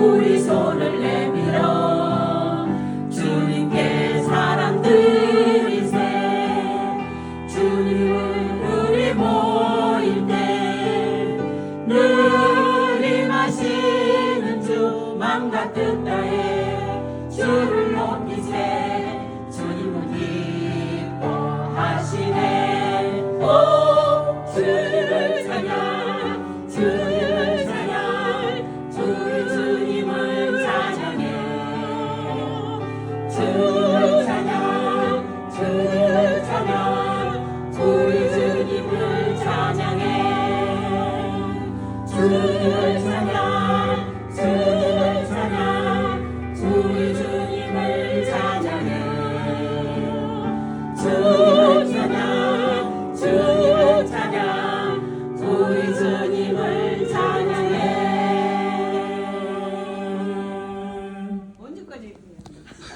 우리 손을 내밀어. 주님께 사랑 드리세. 주님 우리 모일 때 늘 임하시는 주맘 같은 나의 주님을 찬양